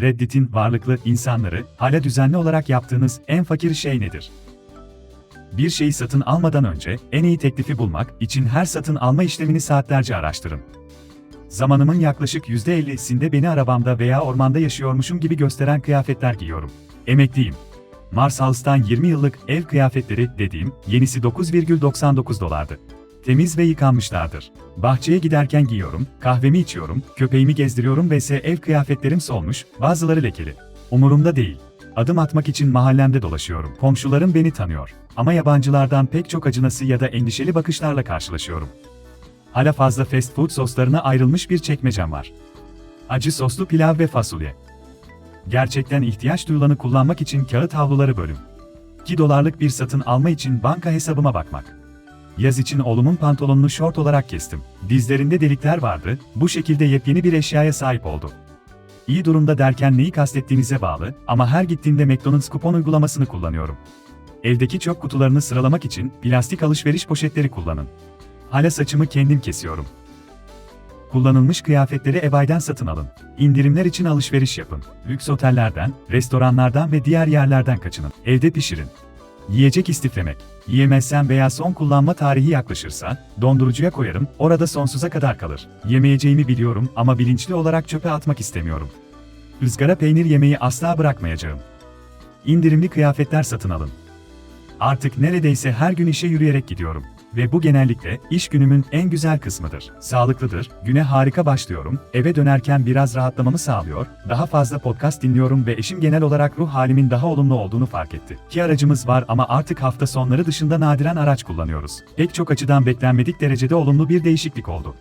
Reddit'in varlıklı insanları hala düzenli olarak yaptığınız en fakir şey nedir? Bir şeyi satın almadan önce en iyi teklifi bulmak için her satın alma işlemini saatlerce araştırın. Zamanımın yaklaşık %50'sinde beni arabamda veya ormanda yaşıyormuşum gibi gösteren kıyafetler giyiyorum. Emekliyim. Mars House'tan 20 yıllık ev kıyafetleri dediğim yenisi 9,99 dolardı. Temiz ve yıkanmışlardır. Bahçeye giderken giyiyorum, kahvemi içiyorum, köpeğimi gezdiriyorum ise ev kıyafetlerim solmuş, bazıları lekeli. Umurumda değil. Adım atmak için mahallemde dolaşıyorum. Komşularım beni tanıyor. Ama yabancılardan pek çok acınası ya da endişeli bakışlarla karşılaşıyorum. Hala fazla fast food soslarına ayrılmış bir çekmecem var. Acı soslu pilav ve fasulye. Gerçekten ihtiyaç duyulanı kullanmak için kağıt havluları bölüm. 2 dolarlık bir satın alma için banka hesabıma bakmak. Yaz için oğlumun pantolonunu şort olarak kestim. Dizlerinde delikler vardı, bu şekilde yepyeni bir eşyaya sahip oldu. İyi durumda derken neyi kastettiğinize bağlı ama her gittiğimde McDonald's kupon uygulamasını kullanıyorum. Evdeki çöp kutularını sıralamak için plastik alışveriş poşetleri kullanın. Hala saçımı kendim kesiyorum. Kullanılmış kıyafetleri ebayden satın alın. İndirimler için alışveriş yapın. Lüks otellerden, restoranlardan ve diğer yerlerden kaçının. Evde pişirin. Yiyecek istiflemek. Yiyemezsem veya son kullanma tarihi yaklaşırsa, dondurucuya koyarım, orada sonsuza kadar kalır. Yemeyeceğimi biliyorum ama bilinçli olarak çöpe atmak istemiyorum. Izgara peynir yemeyi asla bırakmayacağım. İndirimli kıyafetler satın alın. Artık neredeyse her gün işe yürüyerek gidiyorum. Ve bu genellikle iş günümün en güzel kısmıdır. Sağlıklıdır, güne harika başlıyorum, eve dönerken biraz rahatlamamı sağlıyor, daha fazla podcast dinliyorum ve eşim genel olarak ruh halimin daha olumlu olduğunu fark etti. Ki aracımız var ama artık hafta sonları dışında nadiren araç kullanıyoruz. Pek çok açıdan beklenmedik derecede olumlu bir değişiklik oldu.